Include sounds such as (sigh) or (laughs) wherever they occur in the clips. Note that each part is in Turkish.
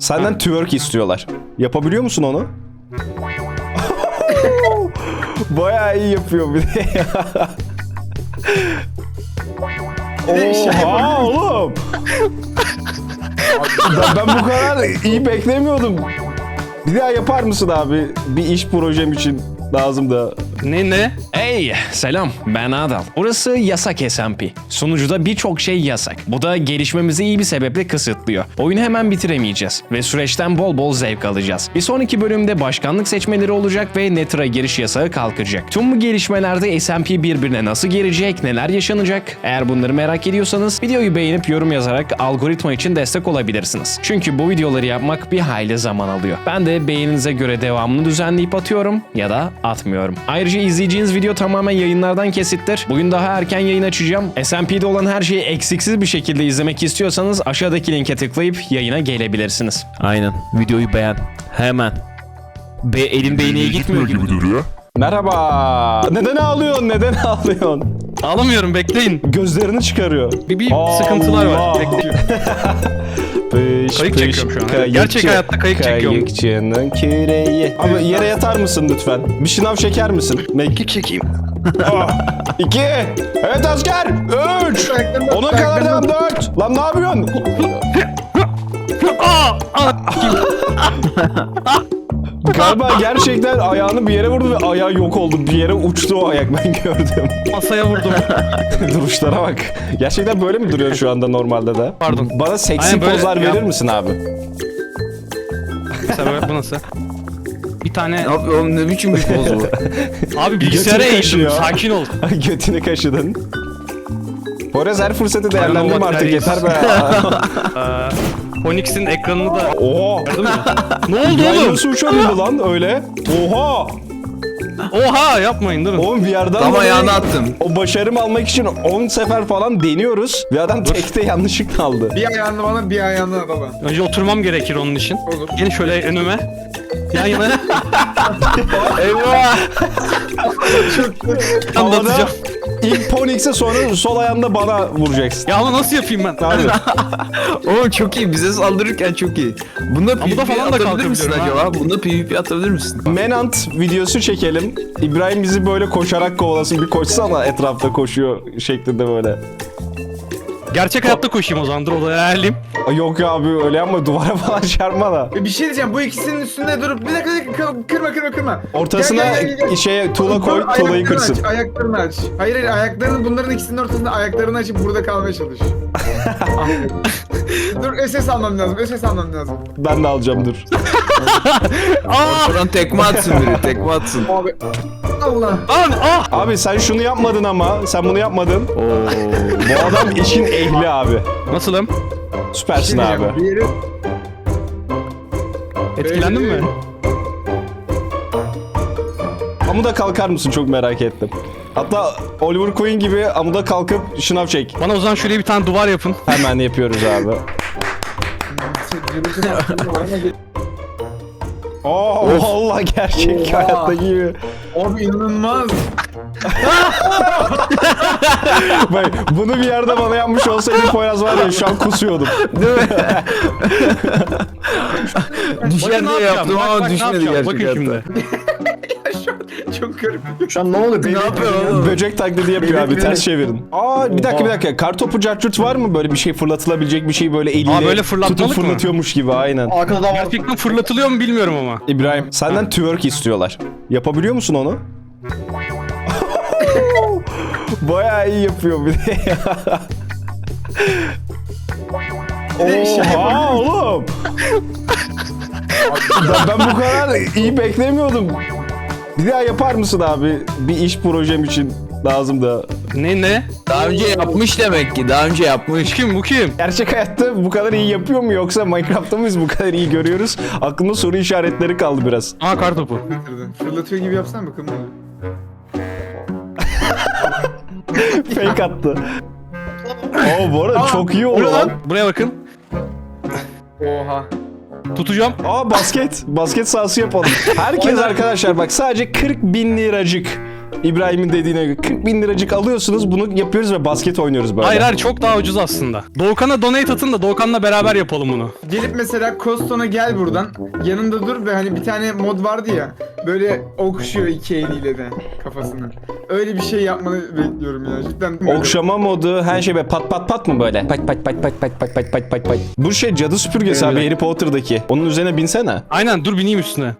Senden twerk istiyorlar. Yapabiliyor musun onu? (laughs) Bayağı iyi yapıyor bir de ya. Oha oğlum. ben, ben bu kadar iyi beklemiyordum. Bir daha yapar mısın abi? Bir iş projem için lazım da. Ne ne? Hey selam ben Adal. Burası yasak SMP. Sunucuda birçok şey yasak. Bu da gelişmemizi iyi bir sebeple kısıtlıyor. Oyunu hemen bitiremeyeceğiz ve süreçten bol bol zevk alacağız. Bir sonraki bölümde başkanlık seçmeleri olacak ve Netra giriş yasağı kalkacak. Tüm bu gelişmelerde SMP birbirine nasıl girecek, neler yaşanacak? Eğer bunları merak ediyorsanız videoyu beğenip yorum yazarak algoritma için destek olabilirsiniz. Çünkü bu videoları yapmak bir hayli zaman alıyor. Ben de beğeninize göre devamını düzenleyip atıyorum ya da atmıyorum. Ayrıca izleyeceğiniz video tamamen yayınlardan kesittir. Bugün daha erken yayın açacağım. SMP'de olan her şeyi eksiksiz bir şekilde izlemek istiyorsanız aşağıdaki linke tıklayıp yayına gelebilirsiniz. Aynen. Videoyu beğen. Hemen. Be elin beyneye gitmiyor gibi. duruyor. Merhaba. Neden ağlıyorsun? Neden ağlıyorsun? Ağlamıyorum bekleyin. Gözlerini çıkarıyor. Bir, bir sıkıntılar var. Bekliyorum. (laughs) Pış, Kayık pış, çekiyorum şu an. kayıkçı, Gerçek hayatta kayık çekiyorum. Kayıkçının küreği. Abi yere yatar mısın lütfen? Bir şınav çeker misin? Mekik çekeyim. İki. Evet asker. Üç. Ona kadar devam. Dört. Lan ne yapıyorsun? (laughs) Galiba gerçekten ayağını bir yere vurdu ve ayağı yok oldu. Bir yere uçtu o ayak ben gördüm. Masaya vurdum. (laughs) Duruşlara bak. Gerçekten böyle mi duruyor şu anda normalde de? Pardon. Bana seksi Aynen böyle pozlar ya. verir misin abi? Mesela bu nasıl? Bir tane... Abi oğlum ne biçim bir poz bu? (laughs) Abi bilgisayara Götünü eğildim. kaşıyor. Sakin ol. (laughs) Götünü kaşıdın. Poyraz her fırsatı değerlendirme artık yeter be. Ee, Onyx'in ekranını da... Oha. Gördün mü? (laughs) ne oldu oğlum? nasıl uçabildi lan öyle? Oha. Oha yapmayın durun. Oğlum VR'dan Tam dolayı ayağını attım. O başarımı almak için 10 sefer falan deniyoruz. Ve adam tekte yanlışlıkla aldı. Bir ayağını bana bir ayağını baba. Önce oturmam gerekir onun için. Olur. Gelin şöyle önüme. Yan yana. (laughs) Eyvah. Havada Anlatacağım. İlk Ponix'e sonra sol ayağında bana vuracaksın. Ya ama nasıl yapayım ben? Abi. (laughs) Oğlum çok iyi. Bize saldırırken çok iyi. Bunda bu da PvP falan da atabilir misin kalkabiliyorum ha. acaba? Bunda PvP atabilir misin? Menant videosu çekelim. İbrahim bizi böyle koşarak kovalasın. Bir koşsana etrafta koşuyor şeklinde böyle. Gerçek hayatta koşayım o zaman. Dur odaya ayarlayayım. Ay Yok ya abi öyle yapma duvara (laughs) falan çarpma da. E, Bir şey diyeceğim bu ikisinin üstünde durup bir dakika, bir dakika kırma kırma kırma. Ortasına Gel, gel, gel, gel. şeye tuğla koy, Ayaklarını tuğlayı kırsın. Aç, ayaklarını aç. Hayır hayır ayaklarını bunların ikisinin ortasında ayaklarını açıp burada kalmaya çalış. (laughs) dur SS almam lazım. SS almam lazım. Ben de alacağım dur. (laughs) Ortadan tekme atsın biri. Tekme atsın. Abi. Allah. Lan ah! Abi sen şunu yapmadın ama. Sen bunu yapmadın. Oo. Bu adam işin ehli abi. Nasılım? Şey Süpersin diyeceğim. abi. Bir yeri... Etkilendin mi? Amuda kalkar mısın çok merak ettim. Hatta Oliver Queen gibi amuda kalkıp şınav çek. Bana o zaman şöyle bir tane duvar yapın. Hemen yapıyoruz abi. (laughs) (laughs) Oo vallahi gerçek Oha. hayatta gibi. Abi inanılmaz. (laughs) Bak bunu bir yerde bana yapmış olsaydı Poyraz var ya şu an kusuyordum. Değil mi? Düşer diye yapacağım. yaptım Bak, ama bak, ne düşmedi yapacağım. gerçek Bakın şimdi. (laughs) hayatta. Şu an ne oluyor? Ne yapıyor oğlum? Böcek taklidi yapıyor abi ters çevirin. Aa bir dakika bir dakika. Kartopu cartçurt var mı böyle bir şey fırlatılabilecek bir şey böyle eliyle Aa, böyle fırlatmalık tutup mı? fırlatıyormuş gibi aynen. Gerçekten fırlatılıyor mu bilmiyorum ama. İbrahim senden twerk istiyorlar. Yapabiliyor musun onu? (laughs) Bayağı iyi yapıyor bir de ya. Oha oğlum. ben, ben bu kadar iyi beklemiyordum. Bir daha yapar mısın abi? Bir iş projem için lazım da. Ne ne? Daha önce yapmış demek ki. Daha önce yapmış. Kim bu kim? Gerçek hayatta bu kadar iyi yapıyor mu yoksa Minecraft'ta mıyız bu kadar iyi görüyoruz? Aklımda soru işaretleri kaldı biraz. Aa kartopu. Fırlatıyor gibi yapsana bakalım. (laughs) Fake attı. Oo bu arada çok iyi oldu lan. Buraya bakın. Oha. Tutacağım. Aa basket. Basket sahası yapalım. Herkes arkadaşlar bak sadece 40 bin liracık İbrahim'in dediğine göre 40 bin liracık alıyorsunuz bunu yapıyoruz ve basket oynuyoruz böyle. Hayır hayır çok daha ucuz aslında. Doğukan'a donate atın da Doğukan'la beraber yapalım bunu. Gelip mesela Koston'a gel buradan. Yanında dur ve hani bir tane mod vardı ya. Böyle okşuyor iki eliyle de kafasını. Öyle bir şey yapmanı bekliyorum ya. Cidden. Okşama modu her şey böyle pat pat pat mı böyle? Pat pat pat pat pat pat pat pat pat pat. Bu şey cadı süpürgesi abi Harry Potter'daki. Onun üzerine binsene. Aynen dur bineyim üstüne.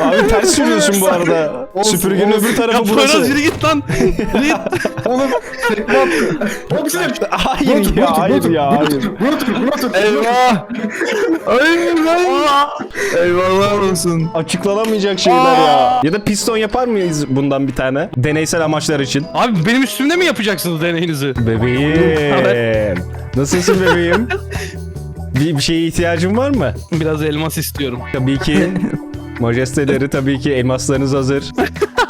Abi ters sürüyorsun bu arada. Süpürgenin öbür ya tarafı Poyraz burası. yürü git lan. Yürü git. Oğlum. Oğlum sen Hayır ya hayır ya hayır. Buna tur buna tur. Eyvah. Eyvah. Eyvallah olsun. Açıklanamayacak şeyler ya. Ya da piston yapar mıyız bundan bir tane? Deneysel amaçlar için. Abi benim üstümde mi yapacaksınız deneyinizi? Bebeğim. Nasılsın bebeğim? Bir, bir şeye ihtiyacın var mı? Biraz elmas istiyorum. Tabii ki. Majesteleri tabii ki elmaslarınız hazır.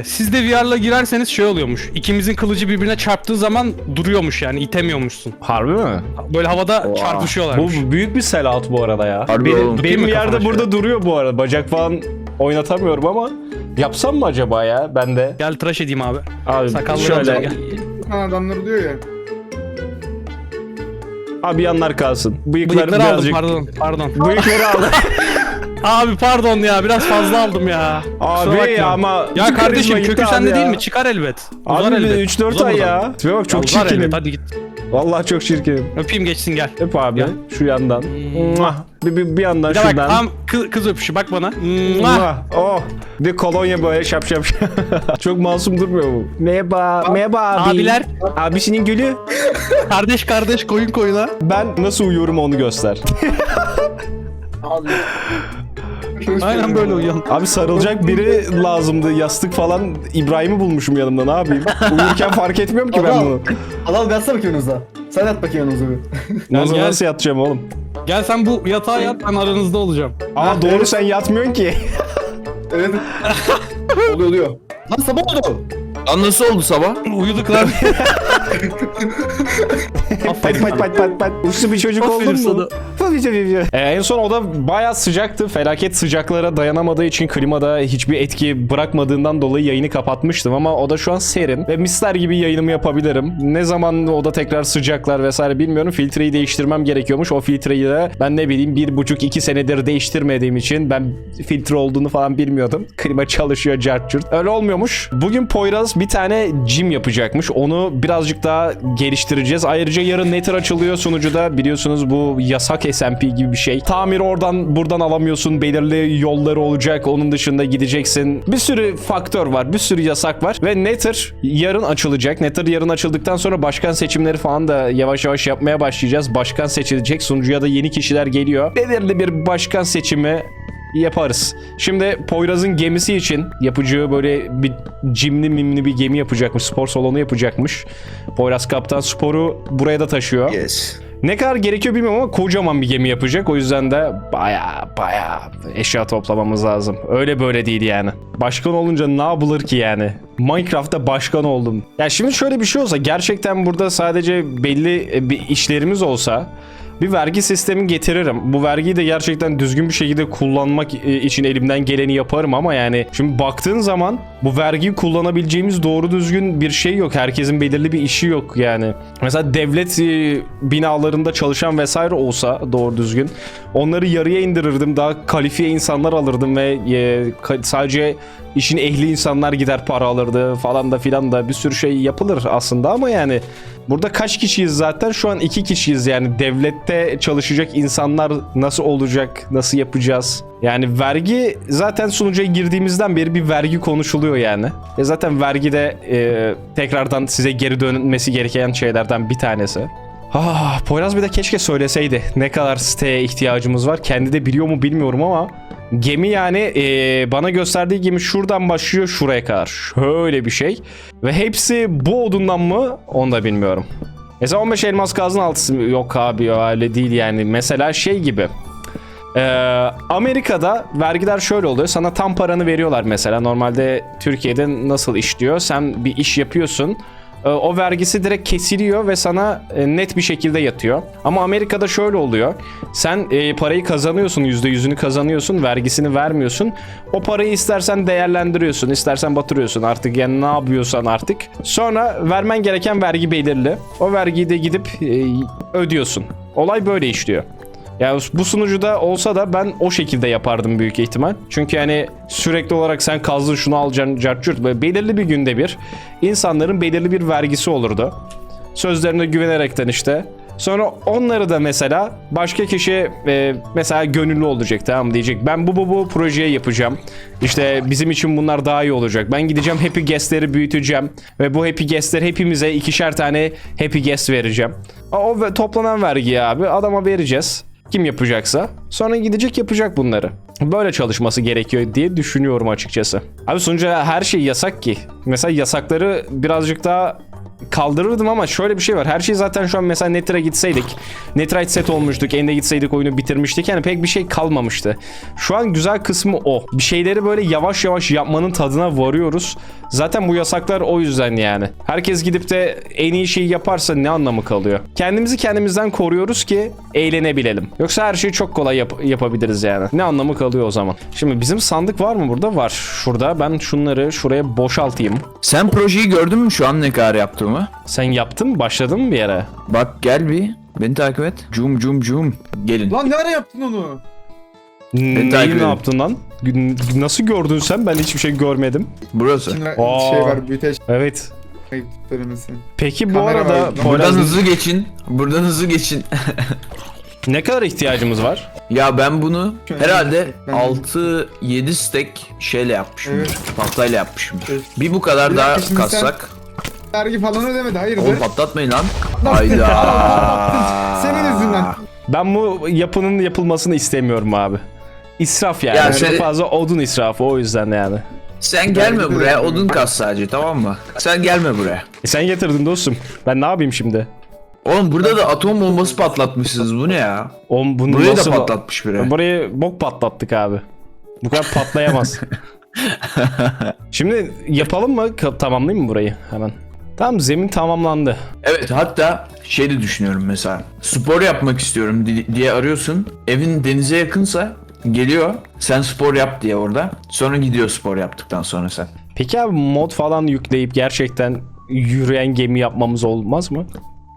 Siz de VR'la girerseniz şey oluyormuş. İkimizin kılıcı birbirine çarptığı zaman duruyormuş yani itemiyormuşsun. Harbi mi? Böyle havada çarpışıyorlarmış. Bu büyük bir sellout bu arada ya. Harbi benim oğlum. benim mi yerde kafana burada duruyor bu arada. Bacak falan oynatamıyorum ama yapsam mı acaba ya ben de? Gel tıraş edeyim abi. Abi Sakalları alacağım, şöyle. gel. Ha, adamlar diyor ya. Abi yanlar kalsın. Bıyıkları, Bıyıkları aldım birazcık. pardon. Pardon. Bıyıkları aldım. (laughs) Abi pardon ya biraz fazla aldım ya. Kusura abi bakma. ya ama. Ya kardeşim kökü sende değil mi? Çıkar elbet. Uzar Abi elbet. 3-4 Uzar ay buradan. ya. Tipe bak çok Ya uzar çirkinim. elbet hadi git. Vallahi çok çirkinim. Öpeyim geçsin gel. Öp abi Ya. şu yandan. Mwah. Bir, bir, bir yandan Bir de bak şuradan. tam kız, kız öpüşü bak bana. Mwah. Mwah. Oh. Bir de kolonya böyle şap şap şap. (laughs) çok masum durmuyor mu? Merhaba. Merhaba abi. Abiler. Abisinin gülü. Kardeş kardeş koyun koyuna. Ben nasıl uyuyorum onu göster. (laughs) Abi. (laughs) Aynen böyle uyuyan. Abi sarılacak biri lazımdı. Yastık falan İbrahim'i bulmuşum yanımda ne yapayım? Uyurken fark etmiyorum ki ben bunu. Adam yatsana bakayım yanınıza. Sen yat bakayım yanınıza bir. (laughs) Nasıl, gel. nasıl yatacağım oğlum? Gel sen bu yatağa yat ben aranızda olacağım. Aa doğru sen yatmıyorsun ki. Evet. (laughs) oluyor oluyor. Lan sabah oldu. Lan nasıl oldu sabah? Uyuduk lan. Pat pat pat pat pat. Uslu bir çocuk Aferin oldun mu? Ee, en son oda bayağı sıcaktı. Felaket sıcaklara dayanamadığı için klimada hiçbir etki bırakmadığından dolayı yayını kapatmıştım ama oda şu an serin ve misler gibi yayınımı yapabilirim. Ne zaman oda tekrar sıcaklar vesaire bilmiyorum. Filtreyi değiştirmem gerekiyormuş. O filtreyi de ben ne bileyim bir buçuk iki senedir değiştirmediğim için ben filtre olduğunu falan bilmiyordum. Klima çalışıyor cart curt. Öyle olmuyormuş. Bugün Poyraz bir tane gym yapacakmış. Onu birazcık daha geliştireceğiz. Ayrıca yarın Nether açılıyor sunucuda. Biliyorsunuz bu yasak SMP gibi bir şey. Tamir oradan buradan alamıyorsun. Belirli yolları olacak. Onun dışında gideceksin. Bir sürü faktör var. Bir sürü yasak var. Ve Nether yarın açılacak. Nether yarın açıldıktan sonra başkan seçimleri falan da yavaş yavaş yapmaya başlayacağız. Başkan seçilecek. Sunucuya da yeni kişiler geliyor. Belirli bir başkan seçimi yaparız. Şimdi Poyraz'ın gemisi için yapacağı böyle bir cimli mimli bir gemi yapacakmış. Spor salonu yapacakmış. Poyraz kaptan sporu buraya da taşıyor. Yes. Ne kadar gerekiyor bilmiyorum ama kocaman bir gemi yapacak. O yüzden de baya baya eşya toplamamız lazım. Öyle böyle değil yani. Başkan olunca ne yapılır ki yani? Minecraft'ta başkan oldum. Ya şimdi şöyle bir şey olsa gerçekten burada sadece belli e, bir işlerimiz olsa bir vergi sistemi getiririm. Bu vergiyi de gerçekten düzgün bir şekilde kullanmak e, için elimden geleni yaparım ama yani şimdi baktığın zaman bu vergiyi kullanabileceğimiz doğru düzgün bir şey yok. Herkesin belirli bir işi yok yani. Mesela devlet e, binalarında çalışan vesaire olsa doğru düzgün onları yarıya indirirdim. Daha kalifiye insanlar alırdım ve e, sadece işin ehli insanlar gider para alırdı falan da filan da bir sürü şey yapılır aslında ama yani Burada kaç kişiyiz zaten? Şu an iki kişiyiz yani devlette çalışacak insanlar nasıl olacak, nasıl yapacağız? Yani vergi zaten sunucuya girdiğimizden beri bir vergi konuşuluyor yani. E zaten vergi de e, tekrardan size geri dönmesi gereken şeylerden bir tanesi. Ah, Poyraz bir de keşke söyleseydi ne kadar siteye ihtiyacımız var. Kendi de biliyor mu bilmiyorum ama gemi yani e, bana gösterdiği gemi şuradan başlıyor şuraya kadar. Şöyle bir şey. Ve hepsi bu odundan mı onu da bilmiyorum. Mesela 15 elmas gazın altısı yok abi öyle değil yani. Mesela şey gibi. Ee, Amerika'da vergiler şöyle oluyor. Sana tam paranı veriyorlar mesela. Normalde Türkiye'de nasıl işliyor? Sen bir iş yapıyorsun. E, o vergisi direkt kesiliyor ve sana e, net bir şekilde yatıyor. Ama Amerika'da şöyle oluyor. Sen e, parayı kazanıyorsun, %100'ünü kazanıyorsun, vergisini vermiyorsun. O parayı istersen değerlendiriyorsun, istersen batırıyorsun artık yani ne yapıyorsan artık. Sonra vermen gereken vergi belirli. O vergiyi de gidip e, ödüyorsun. Olay böyle işliyor. Ya bu sunucuda olsa da ben o şekilde yapardım büyük ihtimal. Çünkü hani sürekli olarak sen kazdın şunu alacaksın cartçurt böyle belirli bir günde bir insanların belirli bir vergisi olurdu. Sözlerine güvenerekten işte. Sonra onları da mesela başka kişi e, mesela gönüllü olacak tamam diyecek. Ben bu bu bu projeyi yapacağım. İşte bizim için bunlar daha iyi olacak. Ben gideceğim happy guest'leri büyüteceğim. Ve bu happy guest'ler hepimize ikişer tane happy guest vereceğim. O ve toplanan vergiyi abi adama vereceğiz. Kim yapacaksa. Sonra gidecek yapacak bunları. Böyle çalışması gerekiyor diye düşünüyorum açıkçası. Abi sonuçta her şey yasak ki. Mesela yasakları birazcık daha kaldırırdım ama şöyle bir şey var. Her şey zaten şu an mesela Netra'ya gitseydik. Netrite set olmuştuk. Ende gitseydik oyunu bitirmiştik. Yani pek bir şey kalmamıştı. Şu an güzel kısmı o. Bir şeyleri böyle yavaş yavaş yapmanın tadına varıyoruz. Zaten bu yasaklar o yüzden yani. Herkes gidip de en iyi şeyi yaparsa ne anlamı kalıyor? Kendimizi kendimizden koruyoruz ki eğlenebilelim. Yoksa her şeyi çok kolay yap- yapabiliriz yani. Ne anlamı kalıyor o zaman? Şimdi bizim sandık var mı burada? Var. Şurada ben şunları şuraya boşaltayım. Sen projeyi gördün mü şu an ne kadar yaptığımı? Sen yaptın mı? Başladın mı bir yere? Bak gel bir. Beni takip et. Cum cum cum. Gelin. Lan ne ara yaptın onu? Neyi takip ne edin. yaptın lan? Gün- Nasıl gördün sen? Ben hiçbir şey görmedim. Burası. Şimdi Aa. şey var büyüteç Evet. Peki bu Kamera arada var. Buradan Poyraz, hızlı geçin. Buradan hızlı geçin. (laughs) ne kadar ihtiyacımız var? ya ben bunu Şöyle herhalde ben- 6-7 stack şeyle yapmışım. Evet. Patlayla yapmışım. Evet. Bir bu kadar Bir daha dakika, şimdi sen- kassak. Vergi falan ödemedi hayırdır? Oğlum patlatmayın lan. Hayda. Senin yüzünden. Ben bu yapının yapılmasını istemiyorum abi. İsraf yani. Ya Çok seni- fazla odun israfı o yüzden yani. Sen gelme buraya odun kas sadece tamam mı? Sen gelme buraya. E sen getirdin dostum. Ben ne yapayım şimdi? Oğlum burada da atom bombası patlatmışsınız bu ne ya? Oğlum bunu Burayı da nasıl... patlatmış biri. Burayı bok patlattık abi. Bu kadar patlayamaz. (laughs) Şimdi yapalım mı? Ka- Tamamlayayım mı burayı hemen? Tamam zemin tamamlandı. Evet hatta şey de düşünüyorum mesela. Spor yapmak istiyorum di- diye arıyorsun. Evin denize yakınsa geliyor. Sen spor yap diye orada. Sonra gidiyor spor yaptıktan sonra sen. Peki abi mod falan yükleyip gerçekten yürüyen gemi yapmamız olmaz mı?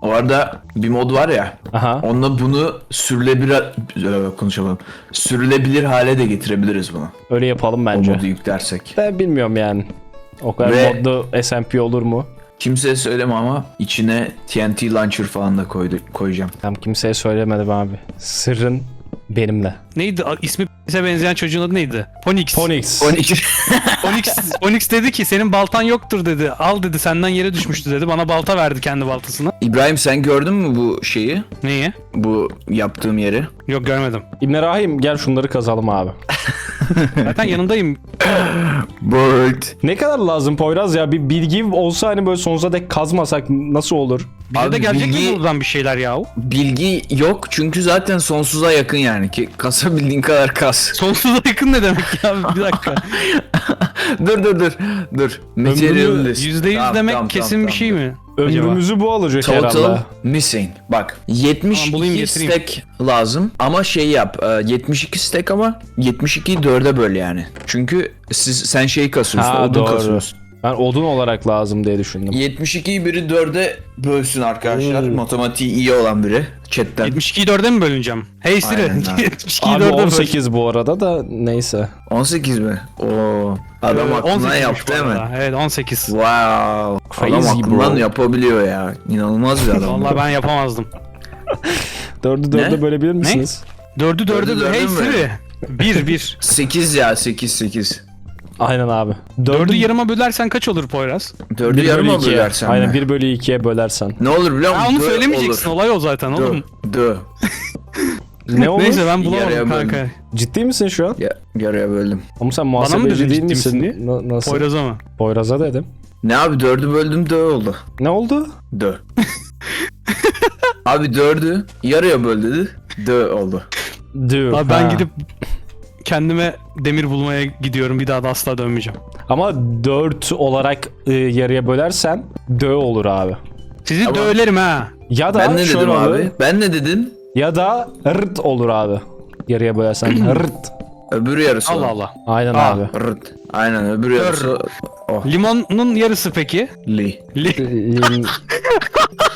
O arada bir mod var ya. Aha. Onunla bunu sürülebilir Ee, konuşalım. Sürülebilir hale de getirebiliriz bunu. Öyle yapalım O bence. modu yüklersek. Ben bilmiyorum yani. O kadar Ve- modlu SMP olur mu? Kimseye söyleme ama içine TNT launcher falan da koydu, koyacağım. Tam kimseye söylemedim abi. Sırrın benimle. Neydi? A- İsmi ise benzeyen çocuğun adı neydi? Ponix. Ponix. 12 Onyx, Onyx dedi ki senin baltan yoktur dedi. Al dedi senden yere düşmüştü dedi. Bana balta verdi kendi baltasını. İbrahim sen gördün mü bu şeyi? Neyi? Bu yaptığım yeri? Yok görmedim. İbn Rahim gel şunları kazalım abi. (laughs) Zaten yanındayım. Bird. Ne kadar lazım Poyraz ya? Bir bilgi olsa hani böyle sonsuza dek kazmasak nasıl olur? Bize Abi de gelecek bilgi- mi buradan bir şeyler yahu? Bilgi yok çünkü zaten sonsuza yakın yani ki kasabildiğin kadar kas. (laughs) Sonsuza yakın ne demek ya? Bir dakika. (laughs) dur dur dur dur. Material list. %100 Tamam, demek tamam, kesin tamam, bir şey tamam. mi? Ömrümüzü bu alacak Total herhalde. missing. Bak 72 Tamam, bulayım, getireyim. stack lazım ama şey yap. e, 72 stack ama 72'yi 4'e böl yani. Çünkü siz sen şey kasıyorsun, Ha, odun doğru. kasıyorsun. Ben odun olarak lazım diye düşündüm. 72'yi biri 4'e bölsün arkadaşlar. Matematiği iyi olan biri chatten. 72'yi 4'e mi bölüneceğim? Hey Siri. Aynen (laughs) abi. 72'yi Abi 4'e böl. 18 bu arada da neyse. 18 mi? Oo. Adam Ee, aklından 18'miş yaptı arada. Evet 18. Wow. Crazy Adam aklından bro. yapabiliyor ya. İnanılmaz bir adam. Vallahi ben yapamazdım. (laughs) 4'ü 4'e Ne? bölebilir misiniz? 4'ü 4'e Dördü böl. Hey dörde mi? Siri. 1 1. 8 ya 8 8. Aynen abi. 4'ü yarıma bölersen kaç olur Poyraz? 4'ü 1 yarıma 2'ye. bölersen Aynen mi? 1 bölü 2'ye bölersen. Ne olur biliyor musun? onu Dö söylemeyeceksin. olur. Olay o zaten Dö. oğlum. Dö. (laughs) Ne olur? Neyse ben Yarıya bulamadım böldüm. kanka. Ciddi misin şu an? Ya, yarıya böldüm. Ama sen muhasebeci değil ciddi misin diye? Na- nasıl? Poyraz'a mı? Poyraz'a dedim. Ne abi 4'ü böldüm dö oldu. Ne oldu? Dö. abi 4'ü yarıya böl dedi. Dö oldu. Dü. Abi ben Ha. gidip kendime demir bulmaya gidiyorum. Bir daha da asla dönmeyeceğim. Ama 4 olarak e, yarıya bölersen dö olur abi. Sizi Tamam. döverim ha. Ya da Ben ne şöyle dedim olur, abi? Ben ne dedim? Ya da ırt olur abi. Yarıya bölersen (clears throat) ırt. Öbür yarısı. Allah Allah. Aynen Aa. abi. Rıt. Aynen öbür yarısı. Oh. Limonun yarısı peki? Li. Li- Lin,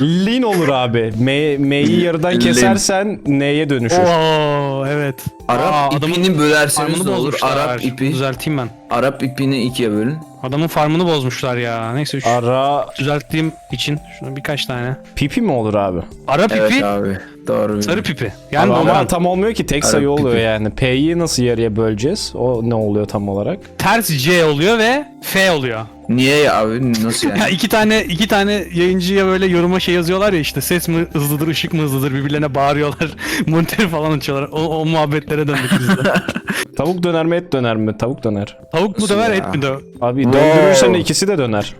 (laughs) Lin olur abi. M, M'yi yarıdan kesersen N'ye dönüşür. Oo evet. Arap Aa, ipini bölerseniz ne olur? Arap ipi. Düzelteyim ben. Arap ipini ikiye bölün. Adamın farmını bozmuşlar ya. Neyse şu Ara düzelttiğim için şunu birkaç tane. pipi mi olur abi? Arap Evet ipi, abi. Doğru. sarı pipi. Yani Ama, normal. ama tam olmuyor ki tek Ara sayı oluyor pipi. yani. P'yi nasıl yarıya böleceğiz? O ne oluyor tam olarak? ters C oluyor ve F oluyor. Niye ya abi? Nasıl (laughs) Ya yani? iki tane iki tane yayıncıya böyle yoruma şey yazıyorlar ya işte ses mi hızlıdır ışık mı hızlıdır birbirlerine bağırıyorlar (laughs) monitör falan açıyorlar o, o muhabbetlere döndük biz de. (laughs) Tavuk döner mi et döner mi? Tavuk döner. Tavuk mu Nasıl döver ya? et mi döver? Abi Wow. döndürürsen ikisi de döner.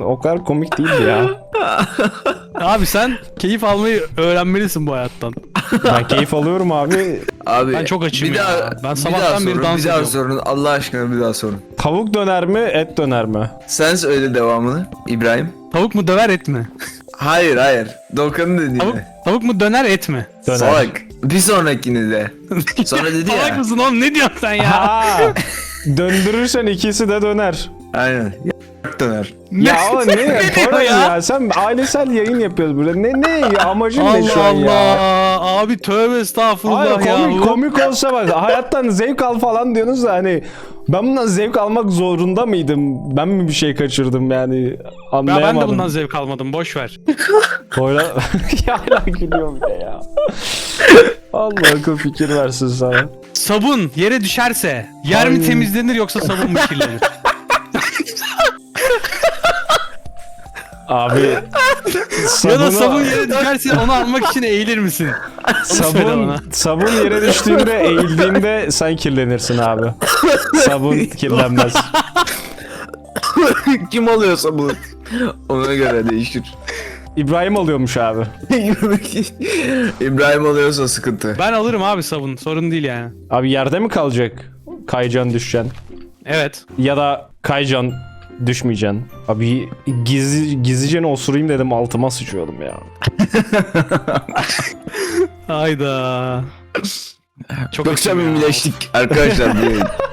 O kadar komik değildi ya. (laughs) Abi sen keyif almayı öğrenmelisin bu hayattan. Ben keyif alıyorum abi. Abi Ben çok açım bir ya. Daha, Ben bir sabahtan daha beri sorun, dans Bir daha ediyorum. sorun. Allah aşkına bir daha sorun. Tavuk döner mi et döner mi? Sen söyle devamını İbrahim. Tavuk mu döver et mi? Hayır hayır. Dokan'ın dediğini. Tavuk, tavuk mu döner et mi? Döner. Salak. Bir sonrakini de. (laughs) Sonra dedi Salak ya. mısın oğlum ne diyorsun sen ya? Döndürürsen ikisi de döner. Aynen. Ya döner. Ya o ne? (laughs) Poyraz ya? ya? Sen ailesel yayın yapıyoruz burada. Ne ne ya? Amacın ne şu Allah an ya? Allah. Abi tövbe estağfurullah Hayır ya. komik, komik olsa bak hayattan zevk al falan diyorsunuz da hani ben bundan zevk almak zorunda mıydım? Ben mi bir şey kaçırdım yani Ya anlayamadım. ben de bundan zevk almadım boş ver. (laughs) Poyraz... (laughs) ya hala gülüyorum de ya. Allah akıl fikir versin sana. Sabun yere düşerse yer mi Ay. temizlenir yoksa sabun mu kirlenir? Abi ya sabunu, da sabun yere düşerse onu almak için eğilir misin? (laughs) sabun, sabun yere düştüğünde eğildiğinde sen kirlenirsin abi. Sabun (laughs) kirlenmez. (laughs) Kim alıyorsa bu. Ona göre değişir. İbrahim alıyormuş abi. İbrahim alıyorsa sıkıntı. Ben alırım abi sabun sorun değil yani. Abi yerde mi kalacak? Kayacan düşeceksin. Evet. Ya da kayacan düşmeyeceksin. Abi gizli, gizlice osurayım dedim altıma sıçıyordum ya. (laughs) Hayda. Çok Çok samimileştik arkadaşlar diye. (laughs)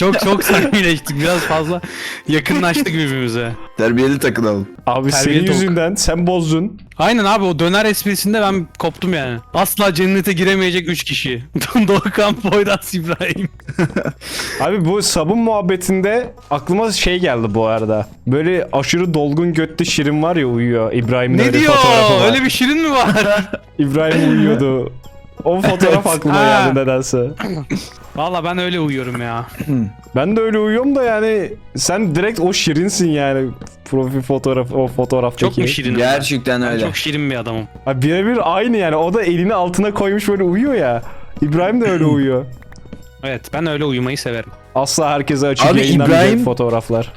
Çok çok samimileştik. Biraz fazla yakınlaştık birbirimize. Terbiyeli takılalım. Abi Terbiye senin tavuk. yüzünden sen bozdun. Aynen abi o döner esprisinde ben koptum yani. Asla cennete giremeyecek 3 kişi. (laughs) Doğukan, Poyraz, İbrahim. (laughs) Abi bu sabun muhabbetinde aklıma şey geldi bu arada. Böyle aşırı dolgun götlü şirin var ya uyuyor. İbrahim'in Ne öyle diyor? fotoğrafı var. Öyle bir şirin mi var? (laughs) İbrahim uyuyordu. O fotoğraf (laughs) aklıma Ha. geldi nedense. (clears throat) Valla ben öyle uyuyorum ya. (clears throat) Ben de öyle uyuyorum da yani sen direkt o şirinsin yani profil fotoğraf o fotoğraftaki. Çok mu şirinim? Gerçekten ben? Ben öyle. çok şirin bir adamım. Abi birebir aynı yani. O da elini altına koymuş böyle uyuyor ya. İbrahim de öyle (clears throat) uyuyor. Evet ben öyle uyumayı severim. Asla herkese açık Abi İbrahim- fotoğraflar.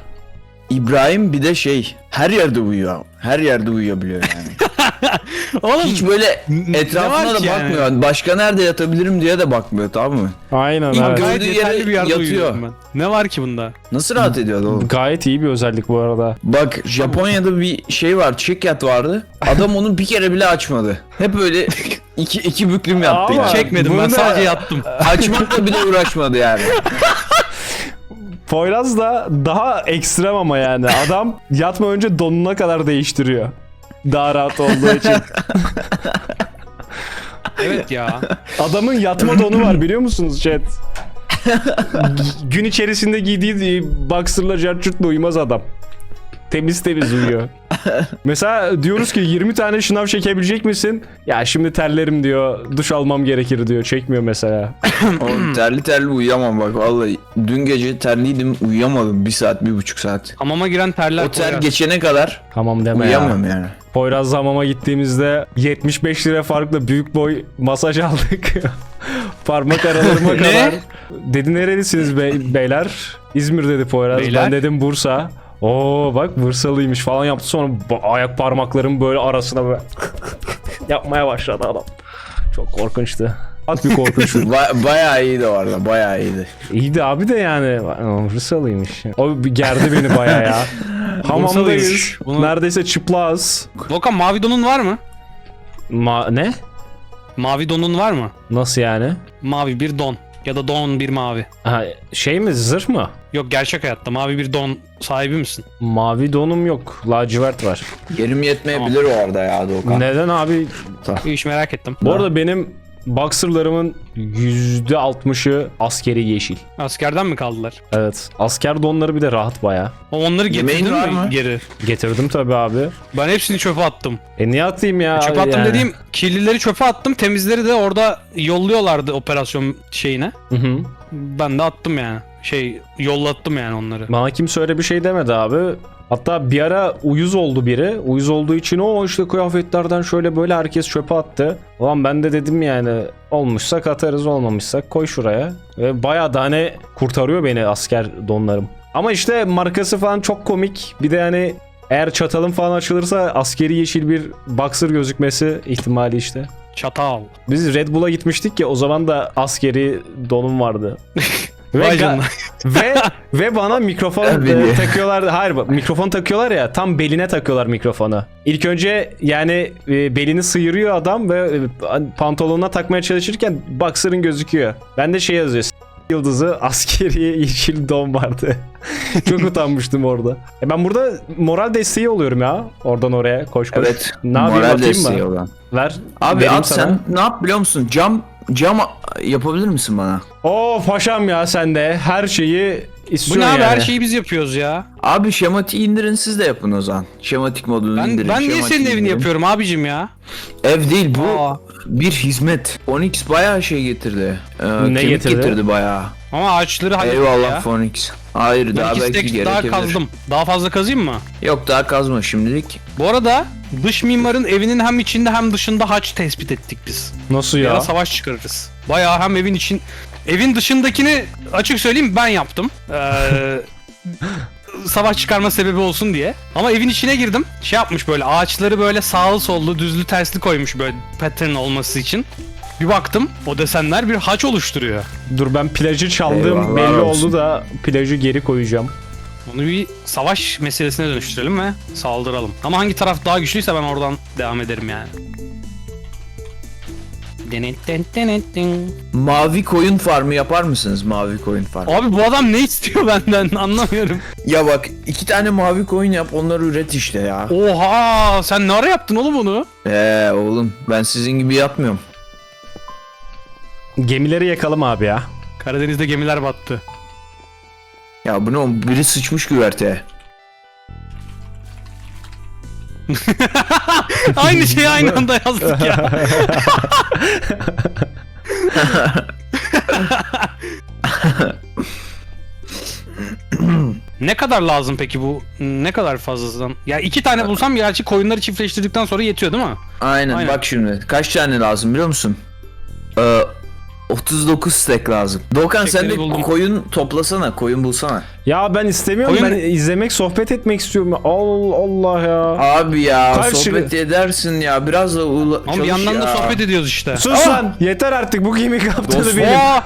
İbrahim bir de şey her yerde uyuyor. Her yerde uyuyabiliyor yani. (laughs) (laughs) Oğlum Hiç böyle etrafına da ki yani? bakmıyor. Başka nerede yatabilirim diye de bakmıyor tamam mı? Aynen İlk evet. gördüğü gayet yere bir yerde yatıyor. uyuyorum ben. Ne var ki bunda? Nasıl rahat ediyor oğlum? Gayet iyi bir özellik bu arada. Bak Japonya'da bir şey var, check yat vardı. Adam onu bir kere bile açmadı. Hep böyle (laughs) iki, iki büklüm yaptı Ama- yani. Çekmedim bunu ben sadece yattım. (laughs) Açmakla bile uğraşmadı yani. Poyraz da daha ekstrem ama yani. Adam yatma önce donuna kadar değiştiriyor. Daha rahat olduğu için. (laughs) evet ya. Adamın yatma donu var biliyor musunuz chat? Gün içerisinde giydiği boxer'la carçurtla uyumaz adam. Temiz temiz uyuyor. Mesela diyoruz ki 20 tane şınav çekebilecek misin? Ya şimdi terlerim diyor. Duş almam gerekir diyor. Çekmiyor mesela. (laughs) Oğlum terli terli uyuyamam bak vallahi. Dün gece terliydim uyuyamadım. Bir saat, bir buçuk saat. Hamama giren terler O ter Poyraz. geçene kadar Tamam deme ya. uyuyamıyorum yani. Poyraz hamama gittiğimizde 75 lira farklı büyük boy masaj aldık. (laughs) Parmak aralarıma kadar. Dedi nerelisiniz bey- beyler? İzmir dedi Poyraz. Beyler? Ben dedim Bursa. Oo bak Bursalıymış falan yaptı sonra ba- ayak parmaklarım böyle arasına böyle (laughs) yapmaya başladı adam. Çok korkunçtu. At bir korkunç. (laughs) Ba- bayağı iyiydi orada bayağı iyiydi. İyiydi abi de yani. Aa, Rusalıymış. O gerdi beni baya ya. Hamamdayız. Bunu- Neredeyse çıplağız. Volkan mavi donun var mı? Ma ne? Mavi donun var mı? Nasıl yani? Mavi bir don. Ya da don bir mavi. Ha, şey mi zırh mı? Yok gerçek hayatta mavi bir don sahibi misin? Mavi donum yok. Lacivert var. Yerim yetmeyebilir o arada ya Doğukan. Neden abi? İş merak ettim. Bu arada benim boxerlarımın %60'ı askeri yeşil. Askerden mi kaldılar? Evet. Asker donları bir de rahat baya. O Onları getirdin mi geri? Getirdim tabi abi. Ben hepsini çöpe attım. E niye atayım ya? çöpe attım yani? dediğim kirlileri çöpe attım. Temizleri de orada yolluyorlardı operasyon şeyine. Hı hı. Ben de attım yani. Şey yollattım yani onları. Bana kimse öyle bir şey demedi abi. Hatta bir ara uyuz oldu biri. Uyuz olduğu için o işte kıyafetlerden şöyle böyle herkes çöpe attı. Ulan ben de dedim yani olmuşsak atarız olmamışsak koy şuraya. Ve bayağı da hani kurtarıyor beni asker donlarım. Ama işte markası falan çok komik. Bir de hani eğer çatalım falan açılırsa askeri yeşil bir boxer gözükmesi ihtimali işte. Çatal. Biz Red Bull'a gitmiştik ya o zaman da askeri donum vardı. (laughs) ve, Vay canına. (laughs) ve ve bana mikrofon e, takıyorlar. Hayır mikrofon takıyorlar ya tam beline takıyorlar mikrofonu. İlk önce yani e, belini sıyırıyor adam ve e, pantolonuna takmaya çalışırken boxer'ın gözüküyor. Ben de şey yazıyor. "S- Yıldızı askeri yeşil don vardı. (laughs) Çok utanmıştım orada. E ben burada moral desteği oluyorum ya. Oradan oraya koş koş. Evet. Ne yapayım moral atayım desteği mı? olan. Ver. Abi at sana. sen ne yap biliyor musun? Cam cam yapabilir misin bana? Oo paşam ya sen de her şeyi Bu istiyorsun ne abi yani. her şeyi biz yapıyoruz ya. Abi şematiği indirin siz de yapın o zaman. Şematik modunu Ben indirin. ben niye şematiği senin evini indirin. yapıyorum abicim ya? Ev değil bu Aa. Bir hizmet. Onyx bayağı şey getirdi. Ee, Ne getirdi? getirdi bayağı. Ama ağaçları hallettim Eyvallah ya. Phoenix. Hayır Ben daha belki stek daha gerekebilir. kazdım. Daha fazla kazayım mı? Yok daha kazma şimdilik. Bu arada dış mimarın evinin hem içinde hem dışında haç tespit ettik biz. Nasıl Ya ya? savaş çıkarırız. Bayağı hem evin için... Evin dışındakini açık söyleyeyim ben yaptım. Ee, (laughs) savaş çıkarma sebebi olsun diye. Ama evin içine girdim. Şey yapmış böyle ağaçları böyle sağlı sollu düzlü tersli koymuş böyle pattern olması için. Bir baktım o desenler bir haç oluşturuyor. Dur ben plajı çaldım Eyvallah belli olsun. oldu da plajı geri koyacağım. Onu bir savaş meselesine dönüştürelim ve saldıralım. Ama hangi taraf daha güçlüyse ben oradan devam ederim yani. Mavi koyun farmı yapar mısınız? Mavi koyun farmı. Abi bu adam ne istiyor benden (laughs) anlamıyorum. Ya bak iki tane mavi koyun yap onları üret işte ya. Oha sen ne ara yaptın oğlum bunu? Eee oğlum ben sizin gibi yapmıyorum. Gemileri yakalım abi ya. Karadeniz'de gemiler battı. Ya bu ne oğlum? biri sıçmış güverteye. (laughs) aynı şeyi aynı anda yazdık ya. (laughs) ne kadar lazım peki bu? Ne kadar fazladan? Ya iki tane bulsam gerçi koyunları çiftleştirdikten sonra yetiyor değil mi? Aynen, Aynen. bak şimdi kaç tane lazım biliyor musun? Ee, 39 stack lazım. Doğukan sen de buldum. koyun toplasana, koyun bulsana. Ya ben istemiyorum Oyun- ben izlemek sohbet etmek istiyorum. Allah Allah ya. Abi ya Kaç sohbet edersin ya biraz da ula- Ama bir çalış yandan da ya. sohbet ediyoruz işte. Sus lan yeter artık bu gemi kaptanı Dostum. benim. Aa,